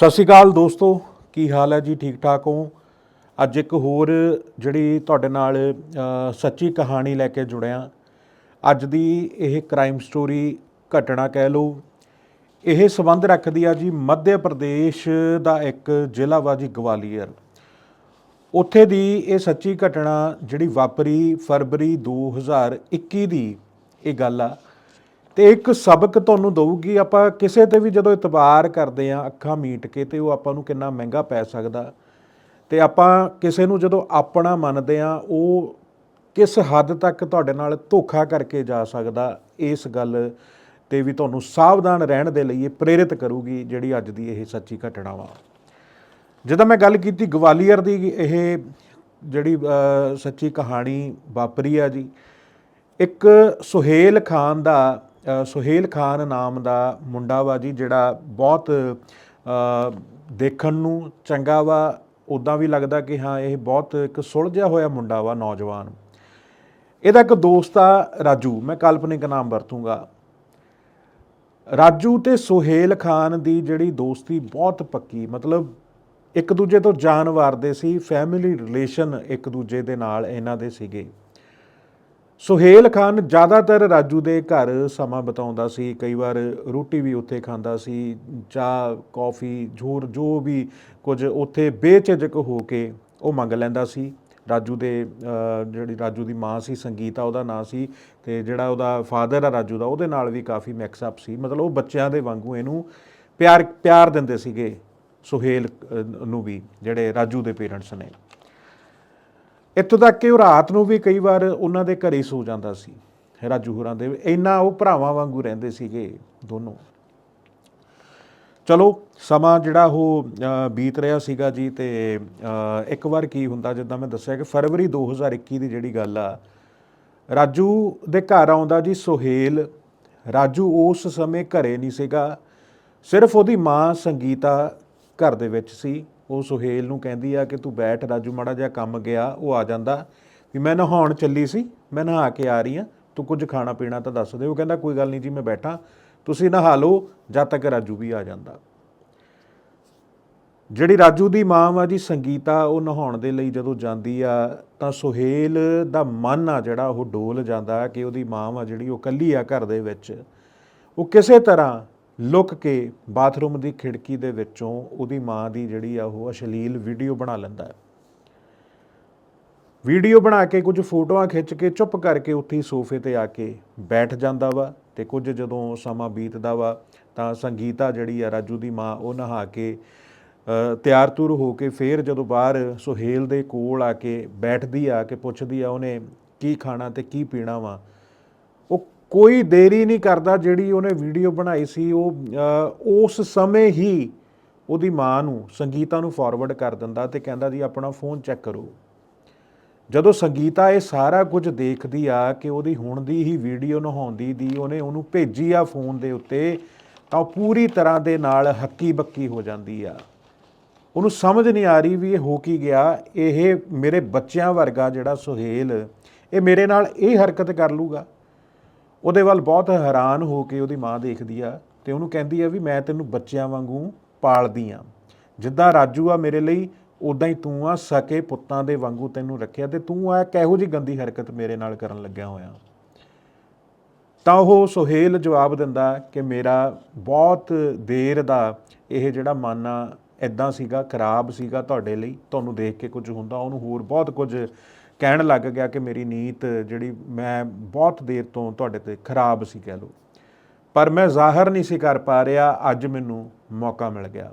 ਸਤਿ ਸ਼੍ਰੀ ਅਕਾਲ ਦੋਸਤੋ, ਕੀ ਹਾਲ ਹੈ ਜੀ? ਠੀਕ ਠਾਕ ਹੋ? ਅੱਜ ਇੱਕ ਹੋਰ ਜਿਹੜੀ ਤੁਹਾਡੇ ਨਾਲ ਸੱਚੀ ਕਹਾਣੀ ਲੈ ਕੇ ਜੁੜਿਆ। ਅੱਜ ਦੀ ਇਹ ਕ੍ਰਾਈਮ ਸਟੋਰੀ ਘਟਨਾ ਕਹਿ ਲਓ। ਇਹ ਸਬੰਧ ਰੱਖਦੀ ਆ ਜੀ ਮੱਧ ਪ੍ਰਦੇਸ਼ ਦਾ ਇੱਕ ਜ਼ਿਲ੍ਹਾ ਵਾ ਜੀ ਗਵਾਲੀਅਰ। ਉੱਥੇ ਦੀ ਇਹ ਸੱਚੀ ਘਟਨਾ ਜਿਹੜੀ ਵਾਪਰੀ ਫਰਵਰੀ 2021 ਦੀ ਇਹ ਗੱਲ ਆ। ਤੇ ਇੱਕ ਸਬਕ ਤੁਹਾਨੂੰ ਦਊਗੀ, ਆਪਾਂ ਕਿਸੇ ਤੇ ਵੀ ਜਦੋਂ ਇਤਬਾਰ ਕਰਦੇ ਆ ਅੱਖਾਂ ਮੀਟ ਕੇ ਤੇ ਉਹ ਆਪਾਂ ਨੂੰ ਕਿੰਨਾ ਮਹਿੰਗਾ ਪੈ ਸਕਦਾ। ਤੇ ਆਪਾਂ ਕਿਸੇ ਨੂੰ ਜਦੋਂ ਆਪਣਾ ਮੰਨਦੇ ਆ ਉਹ ਕਿਸ ਹੱਦ ਤੱਕ ਤੁਹਾਡੇ ਨਾਲ ਧੋਖਾ ਕਰਕੇ ਜਾ ਸਕਦਾ, ਇਸ ਗੱਲ ਤੇ ਵੀ ਤੁਹਾਨੂੰ ਸਾਵਧਾਨ ਰਹਿਣ ਦੇ ਲਈ ਇਹ ਪ੍ਰੇਰਿਤ ਕਰੂਗੀ, ਜਿਹੜੀ ਅੱਜ ਦੀ ਇਹ ਸੱਚੀ ਘਟਨਾ ਵਾ। ਜਦੋਂ ਮੈਂ ਗੱਲ ਕੀਤੀ ਗਵਾਲੀਅਰ ਦੀ, ਇਹ ਜਿਹੜੀ ਸੱਚੀ ਕਹਾਣੀ ਵਾਪਰੀ ਆ ਜੀ, ਇੱਕ ਸੁਹੇਲ ਖਾਨ ਦਾ ਸੁਹੇਲ ਖਾਨ ਨਾਮ ਦਾ ਮੁੰਡਾ ਵਾ ਜੀ, ਜਿਹੜਾ ਬਹੁਤ ਦੇਖਣ ਨੂੰ ਚੰਗਾ ਵਾ। ਉਦਾਂ ਵੀ ਲੱਗਦਾ ਕਿ ਹਾਂ, ਇਹ ਬਹੁਤ ਇੱਕ ਸੁਲਝਿਆ ਹੋਇਆ ਮੁੰਡਾ ਵਾ, ਨੌਜਵਾਨ। ਇਹਦਾ ਇੱਕ ਦੋਸਤ ਆ, ਰਾਜੂ। ਮੈਂ ਕਾਲਪਨਿਕ ਨਾਮ ਵਰਤੂੰਗਾ। ਰਾਜੂ ਤੇ ਸੁਹੇਲ ਖਾਨ ਦੀ ਜਿਹੜੀ ਦੋਸਤੀ ਬਹੁਤ ਪੱਕੀ। ਮਤਲਬ ਇੱਕ ਦੂਜੇ ਤੋਂ ਜਾਨ ਵਾਰਦੇ ਸੀ ਫੈਮਿਲੀ ਰਿਲੇਸ਼ਨ ਇੱਕ ਦੂਜੇ ਦੇ ਨਾਲ ਇਹਨਾਂ ਦੇ ਸੀਗੇ। ਸੁਹੇਲ ਖਾਨ ਜ਼ਿਆਦਾਤਰ ਰਾਜੂ ਦੇ ਘਰ ਸਮਾਂ ਬਿਤਾਉਂਦਾ ਸੀ, ਕਈ ਵਾਰ ਰੋਟੀ ਵੀ ਉੱਥੇ ਖਾਂਦਾ ਸੀ, ਚਾਹ, ਕੌਫੀ ਜੋਰ ਜੋ ਵੀ ਕੁਝ ਉੱਥੇ ਬੇਚਿਜਕ ਹੋ ਕੇ ਉਹ ਮੰਗ ਲੈਂਦਾ ਸੀ। ਰਾਜੂ ਦੇ ਜਿਹੜੀ ਰਾਜੂ ਦੀ ਮਾਂ ਸੀ, ਸੰਗੀਤਾ ਉਹਦਾ ਨਾਂ ਸੀ ਤੇ ਜਿਹੜਾ ਉਹਦਾ ਫਾਦਰ ਆ ਰਾਜੂ ਦਾ, ਉਹਦੇ ਨਾਲ ਵੀ ਕਾਫੀ ਮਿਕਸ ਅਪ ਸੀ। ਮਤਲਬ ਉਹ ਬੱਚਿਆਂ ਦੇ ਵਾਂਗੂ ਇਹਨੂੰ ਪਿਆਰ ਪਿਆਰ ਦਿੰਦੇ ਸੀਗੇ ਸੁਹੇਲ ਨੂੰ ਵੀ, ਜਿਹੜੇ ਰਾਜੂ ਦੇ ਪੇਰੈਂਟਸ ਨੇ। ਇੱਥੋਂ ਤੱਕ ਕਿ ਉਹ ਰਾਤ ਨੂੰ ਵੀ ਕਈ ਵਾਰ ਉਹਨਾਂ ਦੇ ਘਰੇ ਸੋ ਜਾਂਦਾ ਸੀ, ਰਾਜੂ ਹੋਰਾਂ ਦੇ। ਇੰਨਾ ਉਹ ਭਰਾਵਾਂ ਵਾਂਗੂ ਰਹਿੰਦੇ ਸੀਗੇ ਦੋਨੋਂ। ਚਲੋ, ਸਮਾਂ ਜਿਹੜਾ ਉਹ ਬੀਤ ਰਿਹਾ ਸੀਗਾ ਜੀ ਤੇ ਇੱਕ ਵਾਰ ਕੀ ਹੁੰਦਾ ਜਿੱਦਾਂ ਮੈਂ ਦੱਸਿਆ ਕਿ ਫਰਵਰੀ 2021 ਦੀ ਜਿਹੜੀ ਗੱਲ ਆ, ਰਾਜੂ ਦੇ ਘਰ ਆਉਂਦਾ ਜੀ ਸੁਹੇਲ। ਰਾਜੂ ਉਸ ਸਮੇਂ ਘਰੇ ਨਹੀਂ ਸੀਗਾ, ਸਿਰਫ ਉਹਦੀ ਮਾਂ ਸੰਗੀਤਾ ਘਰ ਦੇ ਵਿੱਚ ਸੀ। ਉਹ ਸੁਹੇਲ ਨੂੰ ਕਹਿੰਦੀ ਆ ਕਿ ਤੂੰ ਬੈਠ ਰਾਜੂ, ਮਾੜਾ ਜਿਹਾ ਕੰਮ ਗਿਆ, ਉਹ ਆ ਜਾਂਦਾ। ਵੀ ਮੈਂ ਨਹਾਉਣ ਚੱਲੀ ਸੀ, ਮੈਂ ਨਹਾ ਕੇ ਆ ਰਹੀ ਆ, ਤੂੰ ਕੁਝ ਖਾਣਾ ਪੀਣਾ ਤਾਂ ਦੱਸ ਦੇ। ਉਹ ਕਹਿੰਦਾ, ਕੋਈ ਗੱਲ ਨਹੀਂ ਜੀ, ਮੈਂ ਬੈਠਾ। ਤੁਸੀਂ ਨਹਾ ਲਓ, ਜਦ ਤੱਕ ਰਾਜੂ ਵੀ ਆ ਜਾਂਦਾ। ਜਿਹੜੀ ਰਾਜੂ ਦੀ ਮਾਂ ਵਾ ਜੀ, ਸੰਗੀਤਾ, ਉਹ ਨਹਾਉਣ ਦੇ ਲਈ ਜਦੋਂ ਜਾਂਦੀ ਆ, ਤਾਂ ਸੁਹੇਲ ਦਾ ਮਨ ਆ ਜਿਹੜਾ, ਉਹ ਡੋਲ ਜਾਂਦਾ ਕਿ ਉਹਦੀ ਮਾਂ ਵਾ ਜਿਹੜੀ, ਉਹ ਕੱਲੀ ਆ ਘਰ ਦੇ ਵਿੱਚ। ਉਹ ਕਿਸੇ ਤਰ੍ਹਾਂ ਲੁੱਕ ਕੇ ਬਾਥਰੂਮ ਦੀ ਖਿੜਕੀ ਦੇ ਵਿੱਚੋਂ ਉਹਦੀ ਮਾਂ ਦੀ ਜਿਹੜੀ ਆ ਉਹ ਅਸ਼ਲੀਲ ਵੀਡੀਓ ਬਣਾ ਲੈਂਦਾ ਹੈ। ਵੀਡੀਓ ਬਣਾ ਕੇ ਕੁਝ ਫੋਟੋਆਂ ਖਿੱਚ ਕੇ ਚੁੱਪ ਕਰਕੇ ਉੱਥੇ ਸੋਫੇ ਤੇ ਆ ਕੇ ਬੈਠ ਜਾਂਦਾ ਵਾ ਤੇ ਕੁਝ ਜਦੋਂ ਸਮਾਂ ਬੀਤਦਾ ਵਾ ਤਾਂ ਸੰਗੀਤਾ ਜਿਹੜੀ ਆ ਰਾਜੂ ਦੀ ਮਾਂ ਉਹ ਨਹਾ ਕੇ ਤਿਆਰ ਤੁਰ ਹੋ ਕੇ ਫੇਰ ਜਦੋਂ ਬਾਹਰ ਸੁਹੇਲ ਦੇ ਕੋਲ ਆ ਕੇ ਬੈਠਦੀ ਆ ਕੇ ਪੁੱਛਦੀ ਆ ਉਹਨੇ ਕੀ ਖਾਣਾ ਤੇ ਕੀ ਪੀਣਾ ਵਾ, ਉਹ ਕੋਈ ਦੇਰੀ ਨਹੀਂ ਕਰਦਾ ਜਿਹੜੀ ਉਹਨੇ ਵੀਡੀਓ ਬਣਾਈ ਸੀ। ਉਹ ਉਸ ਸਮੇਂ ਹੀ ਉਹਦੀ ਮਾਂ ਨੂੰ, ਸੰਗੀਤਾ ਨੂੰ ਫਾਰਵਰਡ ਕਰ ਦਿੰਦਾ ਤੇ ਕਹਿੰਦਾ ਜੀ, ਆਪਣਾ ਫੋਨ ਚੈੱਕ ਕਰੋ। ਜਦੋਂ ਸੰਗੀਤਾ ਇਹ ਸਾਰਾ ਕੁਝ ਦੇਖਦੀ ਆ ਕਿ ਉਹਦੀ ਹੁਣ ਦੀ ਹੀ ਵੀਡੀਓ ਨਹਾਉਂਦੀ ਦੀ ਉਹਨੇ ਉਹਨੂੰ ਭੇਜੀ ਆ ਫੋਨ ਦੇ ਉੱਤੇ, ਤਾਂ ਉਹ ਪੂਰੀ ਤਰ੍ਹਾਂ ਦੇ ਨਾਲ ਹੱਕੀ ਬੱਕੀ ਹੋ ਜਾਂਦੀ ਆ। ਉਹਨੂੰ ਸਮਝ ਨਹੀਂ ਆ ਰਹੀ ਵੀ ਇਹ ਹੋ ਕੀ ਗਿਆ। ਇਹ ਮੇਰੇ ਬੱਚਿਆਂ ਵਰਗਾ ਜਿਹੜਾ ਸੁਹੇਲ, ਇਹ ਮੇਰੇ ਨਾਲ ਇਹ ਹਰਕਤ ਕਰ ਲੂਗਾ। ਉਹਦੇ ਵੱਲ ਬਹੁਤ ਹੈਰਾਨ ਹੋ ਕੇ ਉਹਦੀ ਮਾਂ ਦੇਖਦੀ ਆ ਤੇ ਉਹਨੂੰ ਕਹਿੰਦੀ ਆ ਵੀ ਮੈਂ ਤੈਨੂੰ ਬੱਚਿਆਂ ਵਾਂਗੂ ਪਾਲਦੀ ਆ। ਜਿੱਦਾਂ ਰਾਜੂ ਆ ਮੇਰੇ ਲਈ ਉਦਾਂ ਹੀ ਤੂੰ ਆ ਸਕੇ ਪੁੱਤਾਂ ਦੇ ਵਾਂਗੂ ਤੈਨੂੰ ਰੱਖਿਆ ਤੇ ਤੂੰ ਆ ਕਿਹੋ ਜੀ ਗੰਦੀ ਹਰਕਤ ਮੇਰੇ ਨਾਲ ਕਰਨ ਲੱਗਿਆ ਹੋਇਆ। ਤਾਂ ਉਹ ਸੁਹੇਲ ਜਵਾਬ ਦਿੰਦਾ ਕਿ ਮੇਰਾ ਬਹੁਤ ਦੇਰ ਦਾ ਇਹ ਜਿਹੜਾ ਮਾਨਾ ਆ ਇਦਾਂ ਸੀਗਾ, ਖਰਾਬ ਸੀਗਾ ਤੁਹਾਡੇ ਲਈ, ਤੁਹਾਨੂੰ ਦੇਖ ਕੇ ਕੁਝ ਹੁੰਦਾ, ਉਹਨੂੰ ਹੋਰ ਬਹੁਤ ਕੁਝ ਕਹਿਣ ਲੱਗ ਗਿਆ ਕਿ ਮੇਰੀ ਨੀਤ ਜਿਹੜੀ ਮੈਂ ਬਹੁਤ ਦੇਰ ਤੋਂ ਤੁਹਾਡੇ ਤੇ ਖਰਾਬ ਸੀ ਕਹਿ ਲਓ। ਪਰ ਮੈਂ ਜ਼ਾਹਰ ਨਹੀਂ ਸੀ ਕਰ ਪਾ ਰਿਹਾ, ਅੱਜ ਮੈਨੂੰ ਮੌਕਾ ਮਿਲ ਗਿਆ।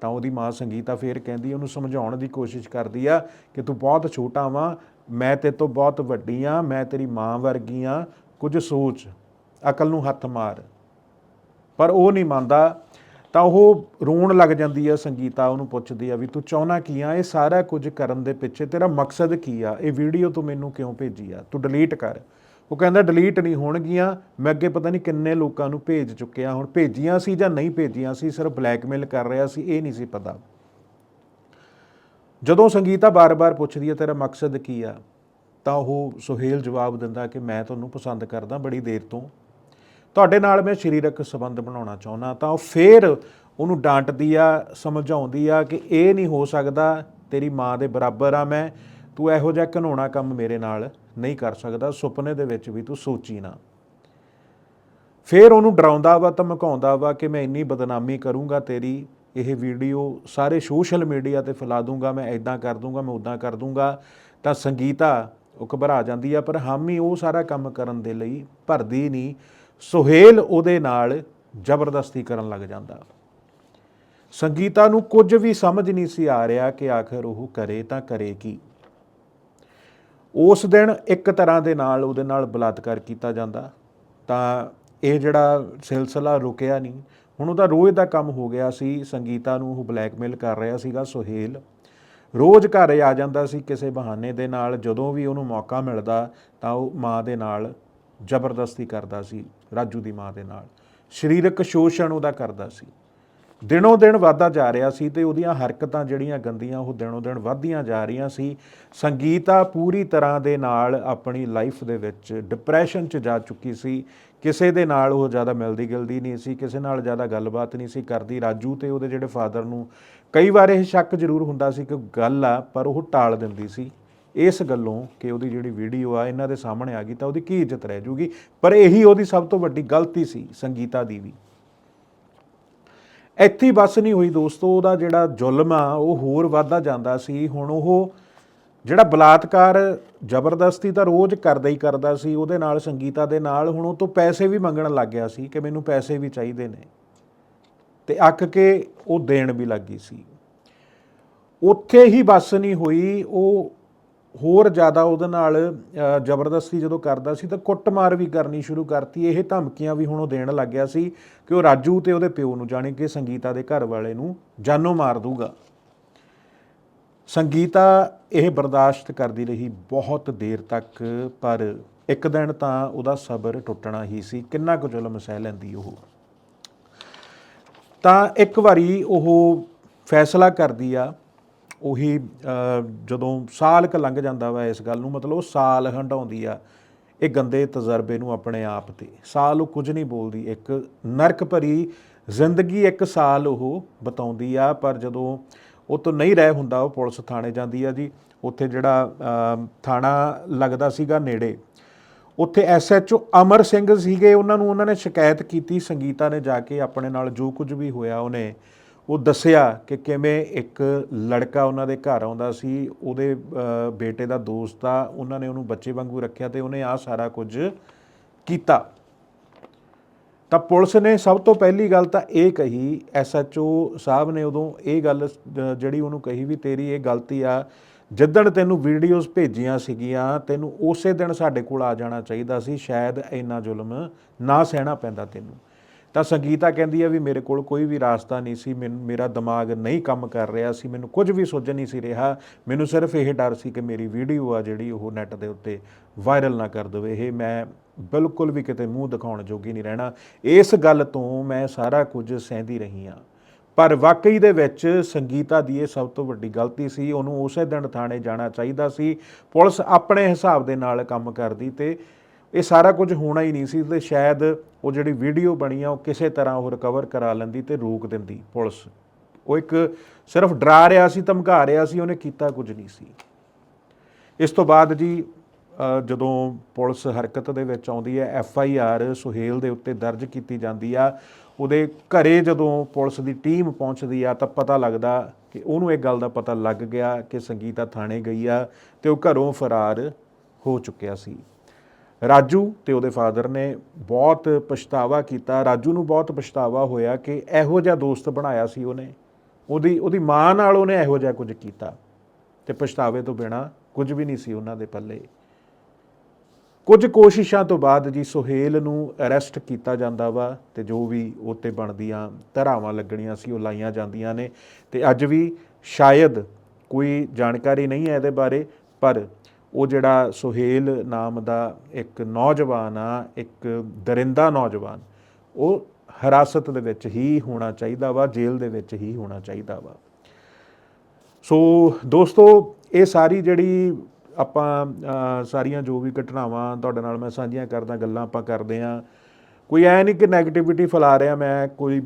ਤਾਂ ਉਹਦੀ ਮਾਂ ਸੰਗੀਤਾ ਫੇਰ ਕਹਿੰਦੀ, ਉਹਨੂੰ ਸਮਝਾਉਣ ਦੀ ਕੋਸ਼ਿਸ਼ ਕਰਦੀ ਆ ਕਿ ਤੂੰ ਬਹੁਤ ਛੋਟਾ ਵਾਂ, ਮੈਂ ਤੇ ਤੋਂ ਬਹੁਤ ਵੱਡੀ ਆ, ਮੈਂ ਤੇਰੀ ਮਾਂ ਵਰਗੀ ਆ, ਕੁਝ ਸੋਚ, ਅਕਲ ਨੂੰ ਹੱਥ ਮਾਰ। ਪਰ ਉਹ ਨਹੀਂ ਮੰਨਦਾ ਤਾਂ ਉਹ ਰੋਣ ਲੱਗ ਜਾਂਦੀ ਆ, ਸੰਗੀਤਾ ਉਹਨੂੰ ਪੁੱਛਦੀ ਆ ਵੀ ਤੂੰ ਚਾਹਨਾ ਕੀ ਆ? ਇਹ ਸਾਰਾ ਕੁਝ ਕਰਨ ਦੇ ਪਿੱਛੇ ਤੇਰਾ ਮਕਸਦ ਕੀ ਆ? ਇਹ ਵੀਡੀਓ ਤੂੰ ਮੈਨੂੰ ਕਿਉਂ ਭੇਜੀ ਆ? ਤੂੰ ਡਿਲੀਟ ਕਰ। ਉਹ ਕਹਿੰਦਾ ਡਿਲੀਟ ਨਹੀਂ ਹੋਣਗੀਆਂ। ਮੈਂ ਅੱਗੇ ਪਤਾ ਨਹੀਂ ਕਿੰਨੇ ਲੋਕਾਂ ਨੂੰ ਭੇਜ ਚੁੱਕਿਆ। ਹੁਣ ਭੇਜੀਆਂ ਸੀ ਜਾਂ ਨਹੀਂ ਭੇਜੀਆਂ ਸੀ, ਸਿਰਫ ਬਲੈਕਮੇਲ ਕਰ ਰਿਹਾ ਸੀ, ਇਹ ਨਹੀਂ ਸੀ ਪਤਾ। ਜਦੋਂ ਸੰਗੀਤਾ ਬਾਰ-ਬਾਰ ਪੁੱਛਦੀ ਹੈ ਤੇਰਾ ਮਕਸਦ ਕੀ ਆ? ਤਾਂ ਉਹ ਸੁਹੇਲ ਜਵਾਬ ਦਿੰਦਾ ਕਿ, ਮੈਂ ਤੁਹਾਨੂੰ ਪਸੰਦ ਕਰਦਾ ਬੜੀ ਦੇਰ ਤੋਂ। ਤੁਹਾਡੇ ਨਾਲ ਮੈਂ ਸਰੀਰਕ ਸੰਬੰਧ ਬਣਾਉਣਾ ਚਾਹੁੰਦਾ ਤਾਂ ਉਹ ਫੇਰ ਉਹਨੂੰ ਡਾਂਟਦੀ ਆ, ਸਮਝਾਉਂਦੀ ਆ ਕਿ ਇਹ ਨਹੀਂ ਹੋ ਸਕਦਾ, ਤੇਰੀ ਮਾਂ ਦੇ ਬਰਾਬਰ ਆ ਮੈਂ, ਤੂੰ ਇਹੋ ਜਿਹਾ ਘਨੋਣਾ ਕੰਮ ਮੇਰੇ ਨਾਲ ਨਹੀਂ ਕਰ ਸਕਦਾ, ਸੁਪਨੇ ਦੇ ਵਿੱਚ ਵੀ ਤੂੰ ਸੋਚੀ ਨਾ। ਫਿਰ ਉਹਨੂੰ ਡਰਾਉਂਦਾ ਵਾ, ਧਮਕਾਉਂਦਾ ਵਾ ਕਿ ਮੈਂ ਇੰਨੀ ਬਦਨਾਮੀ ਕਰੂੰਗਾ ਤੇਰੀ, ਇਹ ਵੀਡੀਓ ਸਾਰੇ ਸੋਸ਼ਲ ਮੀਡੀਆ ਤੇ ਫੈਲਾ ਦੂੰਗਾ, ਮੈਂ ਇਦਾਂ ਕਰ ਦੂੰਗਾ, ਮੈਂ ਉਦਾਂ ਕਰ ਦੂੰਗਾ, ਤਾਂ ਸੰਗੀਤਾ ਉਹ ਘਬਰਾ ਜਾਂਦੀ ਆ, ਪਰ ਹਾਮੀ ਉਹ ਸਾਰਾ ਕੰਮ ਕਰਨ ਦੇ ਲਈ ਭਰਦੀ ਨਹੀਂ ਸੁਹੇਲ ਉਹਦੇ ਨਾਲ ਜ਼ਬਰਦਸਤੀ ਕਰਨ ਲੱਗ ਜਾਂਦਾ। ਸੰਗੀਤਾ ਨੂੰ ਕੁਝ ਵੀ ਸਮਝ ਨਹੀਂ ਸੀ ਆ ਰਿਹਾ ਕਿ ਆਖਰ ਉਹ ਕਰੇ ਤਾਂ ਕਰੇ ਕੀ। ਉਸ ਦਿਨ ਇੱਕ ਤਰ੍ਹਾਂ ਦੇ ਨਾਲ ਉਹਦੇ ਨਾਲ ਬਲਾਤਕਾਰ ਕੀਤਾ ਜਾਂਦਾ। ਤਾਂ ਇਹ ਜਿਹੜਾ ਸਿਲਸਿਲਾ ਰੁਕਿਆ ਨਹੀਂ। ਹੁਣ ਉਹਦਾ ਰੋਜ਼ ਦਾ ਕੰਮ ਹੋ ਗਿਆ ਸੀ। ਸੰਗੀਤਾ ਨੂੰ ਉਹ ਬਲੈਕਮੇਲ ਕਰ ਰਿਹਾ ਸੀਗਾ, ਸੁਹੇਲ। ਰੋਜ਼ ਘਰ ਆ ਜਾਂਦਾ ਸੀ ਕਿਸੇ ਬਹਾਨੇ ਦੇ ਨਾਲ। ਜਦੋਂ ਵੀ ਉਹਨੂੰ ਮੌਕਾ ਮਿਲਦਾ ਤਾਂ ਉਹ ਮਾਂ ਦੇ ਨਾਲ ਜ਼ਬਰਦਸਤੀ ਕਰਦਾ ਸੀ। ਰਾਜੂ ਦੀ ਮਾਂ ਦੇ ਨਾਲ। ਸਰੀਰਕ ਸ਼ੋਸ਼ਣ ਉਹਦਾ ਕਰਦਾ ਸੀ। ਦਿਨੋਂ ਦਿਨ ਵਧਦਾ ਜਾ ਰਿਹਾ ਸੀ ਤੇ ਉਹਦੀਆਂ ਹਰਕਤਾਂ ਜਿਹੜੀਆਂ ਗੰਦੀਆਂ, ਉਹ ਦਿਨੋਂ ਦਿਨ ਵਧਦੀਆਂ ਜਾ ਰਹੀਆਂ ਸੀ। ਸੰਗੀਤਾ ਪੂਰੀ ਤਰ੍ਹਾਂ ਦੇ ਨਾਲ ਆਪਣੀ ਲਾਈਫ ਦੇ ਵਿੱਚ ਡਿਪਰੈਸ਼ਨ 'ਚ ਜਾ ਚੁੱਕੀ ਸੀ। ਕਿਸੇ ਦੇ ਨਾਲ ਉਹ ਜ਼ਿਆਦਾ ਮਿਲਦੀ ਗਿਲਦੀ ਨਹੀਂ ਸੀ, ਕਿਸੇ ਨਾਲ ਜ਼ਿਆਦਾ ਗੱਲਬਾਤ ਨਹੀਂ ਸੀ ਕਰਦੀ। ਰਾਜੂ ਤੇ ਉਹਦੇ ਜਿਹੜੇ ਫਾਦਰ ਨੂੰ ਕਈ ਵਾਰ ਇਹ ਸ਼ੱਕ ਜ਼ਰੂਰ ਹੁੰਦਾ ਸੀ ਕਿ ਗੱਲ ਆ, ਪਰ ਉਹ ਟਾਲ ਦਿੰਦੀ ਸੀ। ਇਸ ਗੱਲੋਂ ਕਿ ਉਹਦੀ ਜਿਹੜੀ ਵੀਡੀਓ ਆ, ਇਹਨਾਂ ਦੇ ਸਾਹਮਣੇ ਆ ਗਈ ਤਾਂ ਉਹਦੀ ਕੀ ਇੱਜ਼ਤ ਰਹਿ ਜੂਗੀ? ਪਰ ਇਹੀ ਉਹਦੀ ਸਭ ਤੋਂ ਵੱਡੀ ਗਲਤੀ ਸੀ ਸੰਗੀਤਾ ਦੀ ਵੀ। ਇੱਥੇ ਹੀ ਬਸ ਨਹੀਂ ਹੋਈ ਦੋਸਤੋ, ਉਹਦਾ ਜਿਹੜਾ ਜ਼ੁਲਮ ਆ, ਉਹ ਹੋਰ ਵੱਧਦਾ ਜਾਂਦਾ ਸੀ। ਹੁਣ ਉਹ ਜਿਹੜਾ ਬਲਾਤਕਾਰ ਜ਼ਬਰਦਸਤੀ ਤਾਂ ਰੋਜ਼ ਕਰਦਾ ਹੀ ਕਰਦਾ ਸੀ, ਉਹਦੇ ਨਾਲ ਸੰਗੀਤਾ ਦੇ ਨਾਲ ਹੁਣ ਉਹ ਤੋਂ ਪੈਸੇ ਵੀ ਮੰਗਣ ਲੱਗ ਗਿਆ ਸੀ ਕਿ ਮੈਨੂੰ ਪੈਸੇ ਵੀ ਚਾਹੀਦੇ ਨੇ। ਤੇ ਅੱਕ ਕੇ ਉਹ ਦੇਣ ਵੀ ਲੱਗੀ ਸੀ। ਉੱਥੇ ਹੀ ਬਸ ਨਹੀਂ ਹੋਈ, ਉਹ ਹੋਰ ਜ਼ਿਆਦਾ ਉਹਦੇ ਨਾਲ ਜ਼ਬਰਦਸਤੀ ਜਦੋਂ ਕਰਦਾ ਸੀ ਤਾਂ ਕੁੱਟਮਾਰ ਵੀ ਕਰਨੀ ਸ਼ੁਰੂ ਕਰਤੀ। ਇਹ ਧਮਕੀਆਂ ਵੀ ਹੁਣ ਉਹ ਦੇਣ ਲੱਗ ਗਿਆ ਸੀ ਕਿ ਉਹ ਰਾਜੂ ਤੇ ਉਹਦੇ ਪਿਓ ਨੂੰ ਜਾਣੀ ਕਿ ਸੰਗੀਤਾ ਦੇ ਘਰ ਵਾਲੇ ਨੂੰ ਜਾਨੋਂ ਮਾਰ ਦੂਗਾ ਸੰਗੀਤਾ ਇਹ ਬਰਦਾਸ਼ਤ ਕਰਦੀ ਰਹੀ ਬਹੁਤ ਦੇਰ ਤੱਕ, ਪਰ ਇੱਕ ਦਿਨ ਤਾਂ ਉਹਦਾ ਸਬਰ ਟੁੱਟਣਾ ਹੀ ਸੀ। ਕਿੰਨਾ ਕੁ ਜ਼ੁਲਮ ਸਹਿ ਲੈਂਦੀ ਉਹ। ਤਾਂ ਇੱਕ ਵਾਰੀ ਉਹ ਫੈਸਲਾ ਕਰਦੀ ਆ ਉਹੀ ਜਦੋਂ ਸਾਲ ਕ ਲੰਘ ਜਾਂਦਾ ਵਾ ਇਸ ਗੱਲ ਨੂੰ, ਮਤਲਬ ਉਹ ਸਾਲ ਹੰਡਾਉਂਦੀ ਆ, ਇਹ ਗੰਦੇ ਤਜਰਬੇ ਨੂੰ ਆਪਣੇ ਆਪ ਤੇ। ਸਾਲ ਉਹ ਕੁਝ ਨਹੀਂ ਬੋਲਦੀ, ਇੱਕ ਨਰਕ ਭਰੀ ਜ਼ਿੰਦਗੀ ਇੱਕ ਸਾਲ ਉਹ ਬਤਾਉਂਦੀ ਆ, ਪਰ ਜਦੋਂ ਉਹ ਤੋਂ ਨਹੀਂ ਰਹਿ ਹੁੰਦਾ, ਉਹ ਪੁਲਿਸ ਥਾਣੇ ਜਾਂਦੀ ਆ ਜੀ। ਉੱਥੇ ਜਿਹੜਾ ਥਾਣਾ ਲੱਗਦਾ ਸੀਗਾ ਨੇੜੇ, ਉੱਥੇ ਐਸਐਚਓ ਅਮਰ ਸਿੰਘ ਸੀਗੇ। ਉਹਨਾਂ ਨੂੰ ਉਹਨਾਂ ਨੇ ਸ਼ਿਕਾਇਤ ਕੀਤੀ, ਸੰਗੀਤਾ ਨੇ ਜਾ ਕੇ ਆਪਣੇ ਨਾਲ ਜੋ ਕੁਝ ਵੀ ਹੋਇਆ ਉਹਨੇ ਉਹ ਦੱਸਿਆ ਕਿ ਕਿਵੇਂ ਇੱਕ ਲੜਕਾ ਉਹਨਾਂ ਦੇ ਘਰ ਆਉਂਦਾ ਸੀ, ਉਹਦੇ ਬੇਟੇ ਦਾ ਦੋਸਤ ਆ, ਉਹਨਾਂ ਨੇ ਉਹਨੂੰ ਬੱਚੇ ਵਾਂਗੂ ਰੱਖਿਆ ਤੇ ਉਹਨੇ ਆ ਸਾਰਾ ਕੁਝ ਕੀਤਾ। ਤਾਂ ਪੁਲਿਸ ਨੇ ਸਭ ਤੋਂ ਪਹਿਲੀ ਗੱਲ ਤਾਂ ਇਹ ਕਹੀ ਐਸਐਚਓ ਸਾਹਿਬ ਨੇ ਉਦੋਂ ਇਹ ਗੱਲ ਜਿਹੜੀ ਉਹਨੂੰ ਕਹੀ ਵੀ ਤੇਰੀ ਇਹ ਗਲਤੀ ਆ, ਜਿੱਦਣ ਤੈਨੂੰ ਵੀਡੀਓਜ਼ ਭੇਜੀਆਂ ਸੀਗੀਆਂ, ਤੈਨੂੰ ਉਸੇ ਦਿਨ ਸਾਡੇ ਕੋਲ ਆ ਜਾਣਾ ਚਾਹੀਦਾ ਸੀ, ਸ਼ਾਇਦ ਇੰਨਾ ਜ਼ੁਲਮ ਨਾ ਸਹਿਣਾ ਪੈਂਦਾ ਤੈਨੂੰ। ਤਾਂ ਸੰਗੀਤਾ ਕਹਿੰਦੀ ਹੈ ਵੀ ਮੇਰੇ ਕੋਲ ਕੋਈ ਵੀ ਰਾਸਤਾ ਨਹੀਂ ਸੀ, ਮੈਨੂੰ, ਮੇਰਾ ਦਿਮਾਗ ਨਹੀਂ ਕੰਮ ਕਰ ਰਿਹਾ ਸੀ, ਮੈਨੂੰ ਕੁਝ ਵੀ ਸੁੱਝ ਨਹੀਂ ਸੀ ਰਿਹਾ। ਮੈਨੂੰ ਸਿਰਫ ਇਹ ਡਰ ਸੀ ਕਿ ਮੇਰੀ ਵੀਡੀਓ ਆ ਜਿਹੜੀ ਉਹ ਨੈੱਟ ਦੇ ਉੱਤੇ ਵਾਇਰਲ ਨਾ ਕਰ ਦੇਵੇ। ਇਹ ਮੈਂ ਬਿਲਕੁਲ ਵੀ ਕਿਤੇ ਮੂੰਹ ਦਿਖਾਉਣ ਜੋਗੀ ਨਹੀਂ ਰਹਿਣਾ। ਇਸ ਗੱਲ ਤੋਂ ਮੈਂ ਸਾਰਾ ਕੁਝ ਸਹਿੰਦੀ ਰਹੀ ਹਾਂ। ਪਰ ਵਾਕਈ ਦੇ ਵਿੱਚ ਸੰਗੀਤਾ ਦੀ ਇਹ ਸਭ ਤੋਂ ਵੱਡੀ ਗਲਤੀ ਸੀ, ਉਹਨੂੰ ਉਸੇ ਦਿਨ ਥਾਣੇ ਜਾਣਾ ਚਾਹੀਦਾ ਸੀ। ਪੁਲਿਸ ਆਪਣੇ ਹਿਸਾਬ ਦੇ ਨਾਲ ਕੰਮ ਕਰਦੀ ਤੇ ਇਹ ਸਾਰਾ ਕੁਝ ਹੋਣਾ ਹੀ ਨਹੀਂ ਸੀ ਤੇ ਸ਼ਾਇਦ ਉਹ ਜਿਹੜੀ ਵੀਡੀਓ ਬਣੀ ਆ, ਉਹ ਕਿਸੇ ਤਰ੍ਹਾਂ ਉਹ ਰਿਕਵਰ ਕਰਾ ਲੈਂਦੀ ਤੇ ਰੋਕ ਦਿੰਦੀ ਪੁਲਿਸ। ਉਹ ਇੱਕ ਸਿਰਫ ਡਰਾ ਰਿਹਾ ਸੀ, ਧਮਕਾ ਰਿਹਾ ਸੀ, ਉਹਨੇ ਕੀਤਾ ਕੁਝ ਨਹੀਂ ਸੀ। ਇਸ ਤੋਂ ਬਾਅਦ ਜੀ ਜਦੋਂ ਪੁਲਿਸ ਹਰਕਤ ਦੇ ਵਿੱਚ ਆਉਂਦੀ ਹੈ, ਐਫ ਆਈ ਆਰ ਸੁਹੇਲ ਦੇ ਉੱਤੇ ਦਰਜ ਕੀਤੀ ਜਾਂਦੀ ਆ, ਉਹਦੇ ਘਰੇ ਜਦੋਂ ਪੁਲਿਸ ਦੀ ਟੀਮ ਪਹੁੰਚਦੀ ਆ, ਤਾਂ ਪਤਾ ਲੱਗਦਾ ਕਿ ਉਹਨੂੰ ਇਹ ਗੱਲ ਦਾ ਪਤਾ ਲੱਗ ਗਿਆ ਕਿ ਸੰਗੀਤਾ ਥਾਣੇ ਗਈ ਆ ਤੇ ਉਹ ਘਰੋਂ ਫਰਾਰ ਹੋ ਚੁੱਕਿਆ ਸੀ। ਰਾਜੂ ਤੇ ਉਹਦੇ ਫਾਦਰ ਨੇ ਬਹੁਤ ਪਛਤਾਵਾ ਕੀਤਾ। ਰਾਜੂ ਨੂੰ ਬਹੁਤ ਪਛਤਾਵਾ ਹੋਇਆ ਕਿ ਇਹੋ ਜਿਹਾ ਦੋਸਤ ਬਣਾਇਆ ਸੀ ਉਹਨੇ। ਉਹਦੀ ਉਹਦੀ ਮਾਂ ਨਾਲ ਉਹਨੇ ਇਹੋ ਜਿਹਾ ਕੁਝ ਕੀਤਾ ਤੇ ਪਛਤਾਵੇ ਤੋਂ ਬਿਨਾ ਕੁਝ ਵੀ ਨਹੀਂ ਸੀ ਉਹਨਾਂ ਦੇ ਪੱਲੇ। ਕੁਝ ਕੋਸ਼ਿਸ਼ਾਂ ਤੋਂ ਬਾਅਦ ਜੀ ਸੁਹੇਲ ਨੂੰ ਅਰੈਸਟ ਕੀਤਾ ਜਾਂਦਾ ਵਾ ਤੇ ਜੋ ਵੀ ਉੱਤੇ ਬਣਦੀਆਂ ਧਰਾਵਾਂ ਲੱਗਣੀਆਂ ਸੀ ਉਹ ਲਾਈਆਂ ਜਾਂਦੀਆਂ ਨੇ ਤੇ ਅੱਜ ਵੀ ਸ਼ਾਇਦ ਕੋਈ ਜਾਣਕਾਰੀ ਨਹੀਂ ਹੈ ਇਹਦੇ ਬਾਰੇ, ਪਰ ਉਹ ਜਿਹੜਾ ਸੁਹੇਲ ਨਾਮ ਦਾ ਇੱਕ ਨੌਜਵਾਨ ਆ, ਇੱਕ ਦਰਿੰਦਾ ਨੌਜਵਾਨ, ਉਹ ਹਿਰਾਸਤ ਦੇ ਵਿੱਚ ਹੀ ਹੋਣਾ ਚਾਹੀਦਾ ਵਾ, ਜੇਲ੍ਹ ਦੇ ਵਿੱਚ ਹੀ ਹੋਣਾ ਚਾਹੀਦਾ ਵਾ। ਸੋ ਦੋਸਤੋ, ਇਹ ਸਾਰੀ ਜਿਹੜੀ ਆਪਾਂ ਸਾਰੀਆਂ ਜੋ ਵੀ ਘਟਨਾਵਾਂ ਤੁਹਾਡੇ ਨਾਲ ਮੈਂ ਸਾਂਝੀਆਂ ਕਰਦਾ, ਗੱਲਾਂ ਆਪਾਂ ਕਰਦੇ ਆਂ। ਕੋਈ ਐ ਨਹੀਂ ਕਿ 네ਗੇਟਿਵਿਟੀ ਫੈਲਾ ਰਿਹਾ ਮੈਂ, ਕੋਈ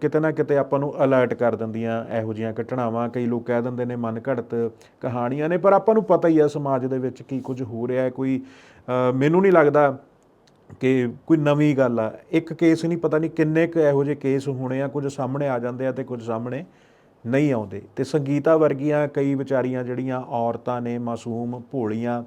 ਕਿਤੇ ਨਾ ਕਿਤੇ ਆਪਾਂ ਨੂੰ ਅਲਰਟ ਕਰ ਦਿੰਦੀਆਂ ਇਹੋ ਜਿਹੀਆਂ ਘਟਨਾਵਾਂ। ਕਈ ਲੋਕ ਕਹਿ ਦਿੰਦੇ ਨੇ ਮਨ ਘੜਤ ਕਹਾਣੀਆਂ ਨੇ, ਪਰ ਆਪਾਂ ਨੂੰ ਪਤਾ ਹੀ ਆ ਸਮਾਜ ਦੇ ਵਿੱਚ ਕੀ ਕੁਝ ਹੋ ਰਿਹਾ ਹੈ। ਕੋਈ ਮੈਨੂੰ ਨਹੀਂ ਲੱਗਦਾ ਕਿ ਕੋਈ ਨਵੀਂ ਗੱਲ ਆ। ਇੱਕ ਕੇਸ ਨਹੀਂ, ਪਤਾ ਨਹੀਂ ਕਿੰਨੇ ਕੁ ਇਹੋ ਜਿਹੇ ਕੇਸ ਹੋਣੇ ਆ, ਕੁਝ ਸਾਹਮਣੇ ਆ ਜਾਂਦੇ ਆ ਤੇ ਕੁਝ ਸਾਹਮਣੇ ਨਹੀਂ ਆਉਂਦੇ। ਤੇ ਸੰਗੀਤਾ ਵਰਗੀਆਂ ਕਈ ਵਿਚਾਰੀਆਂ ਜਿਹੜੀਆਂ ਔਰਤਾਂ ਨੇ, ਮਾਸੂਮ ਭੋਲੀਆਂ,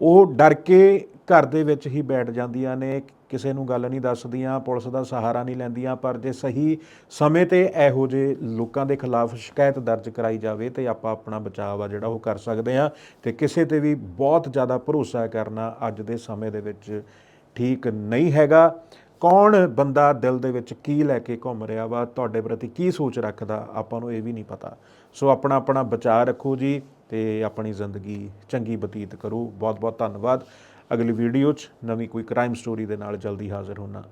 ਉਹ ਡਰ ਕੇ ਘਰ ਦੇ ਵਿੱਚ ਹੀ ਬੈਠ ਜਾਂਦੀਆਂ ਨੇ। ਕਿਸੇ ਨੂੰ ਗੱਲ ਨਹੀਂ ਦੱਸਦੀਆਂ, ਪੁਲਿਸ ਦਾ ਸਹਾਰਾ ਨਹੀਂ ਲੈਂਦੀਆਂ, ਪਰ ਜੇ ਸਹੀ ਸਮੇਂ ਤੇ ਇਹੋ ਜਿਹੇ ਲੋਕਾਂ ਦੇ ਖਿਲਾਫ ਸ਼ਿਕਾਇਤ ਦਰਜ ਕਰਾਈ ਜਾਵੇ ਤੇ ਆਪਾਂ ਆਪਣਾ ਬਚਾਅ ਆ ਜਿਹੜਾ ਉਹ ਕਰ ਸਕਦੇ ਆ ਤੇ ਕਿਸੇ ਤੇ ਵੀ ਬਹੁਤ ਜ਼ਿਆਦਾ ਭਰੋਸਾ ਕਰਨਾ ਅੱਜ ਦੇ ਸਮੇਂ ਦੇ ਵਿੱਚ ਠੀਕ ਨਹੀਂ ਹੈਗਾ। ਕੌਣ ਬੰਦਾ ਦਿਲ ਦੇ ਵਿੱਚ ਕੀ ਲੈ ਕੇ ਘੁੰਮ ਰਿਹਾ ਵਾ, ਤੁਹਾਡੇ ਪ੍ਰਤੀ ਕੀ ਸੋਚ ਰੱਖਦਾ, ਆਪਾਂ ਨੂੰ ਇਹ ਵੀ ਨਹੀਂ ਪਤਾ। ਸੋ ਆਪਣਾ ਆਪਣਾ ਬਚਾਅ ਰੱਖੋ ਜੀ ਤੇ ਆਪਣੀ ਜ਼ਿੰਦਗੀ ਚੰਗੀ ਬਤੀਤ ਕਰੋ। ਬਹੁਤ ਬਹੁਤ ਧੰਨਵਾਦ। ਅਗਲੀ ਵੀਡੀਓ 'ਚ ਨਵੀਂ ਕੋਈ ਕ੍ਰਾਈਮ ਸਟੋਰੀ ਦੇ ਨਾਲ ਜਲਦੀ ਹਾਜ਼ਰ ਹੋਣਾ